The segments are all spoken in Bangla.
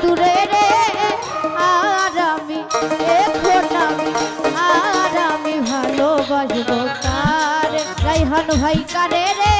দূরে রে আর আমি এখন আমি আর আমি ভালোবাসবো কার? রাইহান ভাই কারে রে?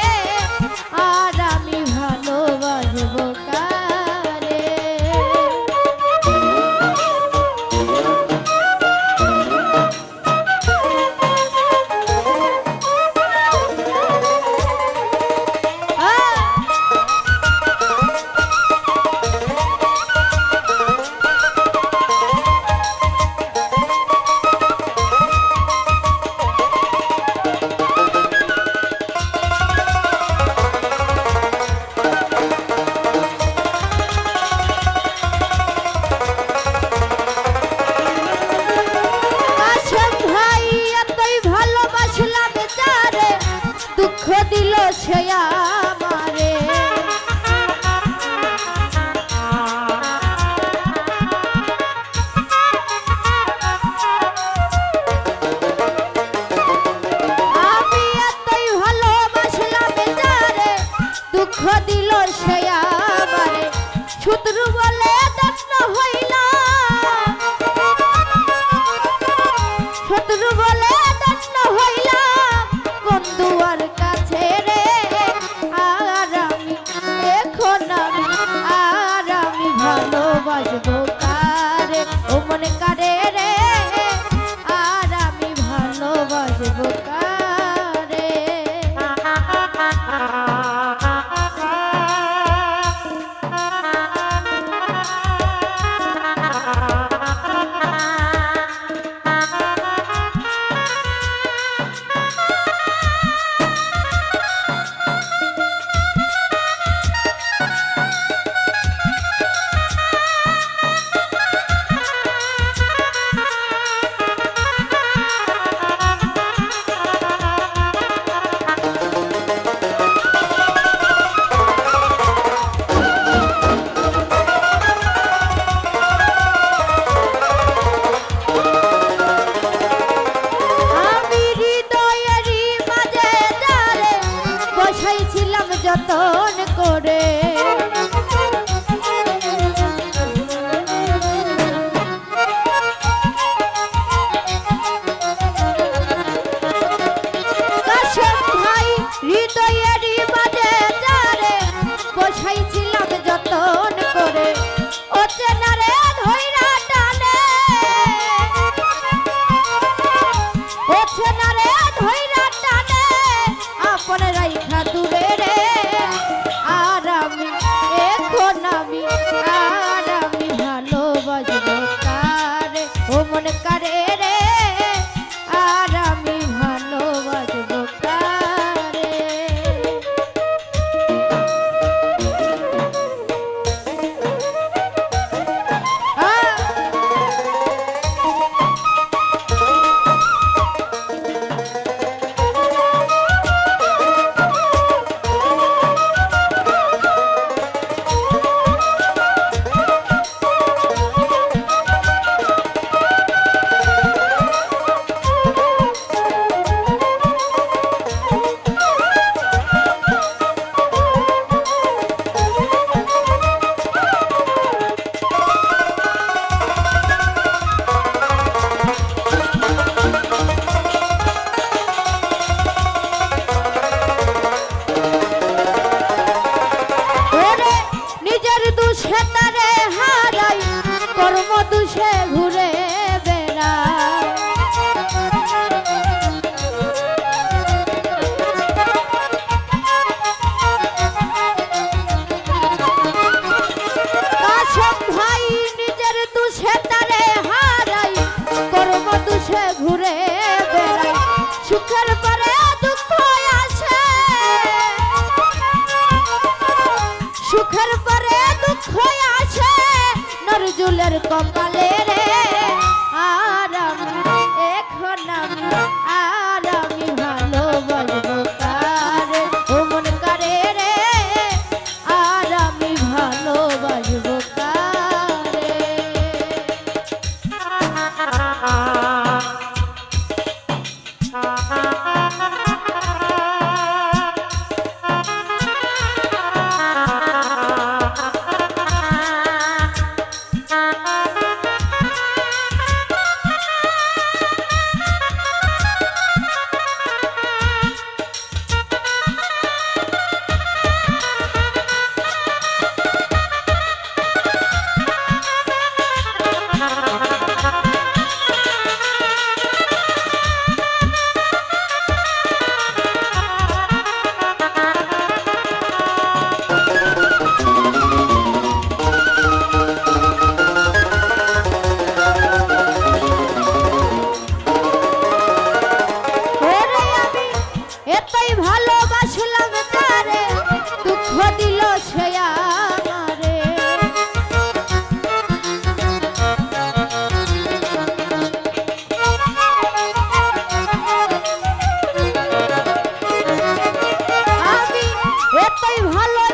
poner ঘুরে বেড়াই। সুখের পরে দুঃখ আসে সুখের পরে দুঃখ আসে নজরুলের কপালের তাই ভালোবাসলাম তারে দুঃখ দিল ভালো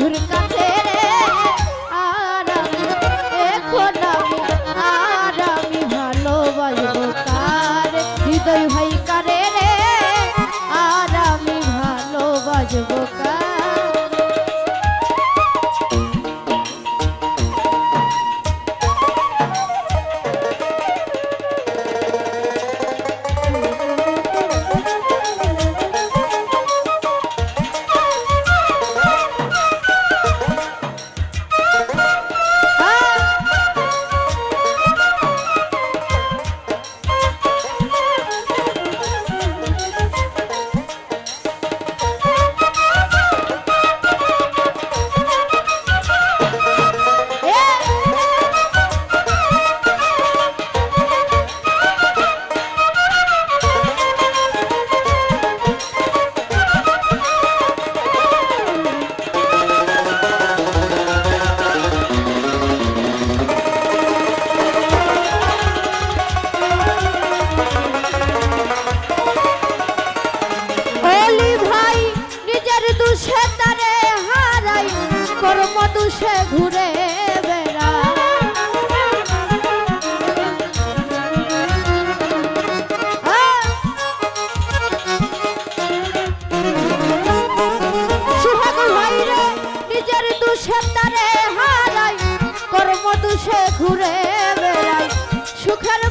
মধুর কা ঘুরে বেড়াই সুখের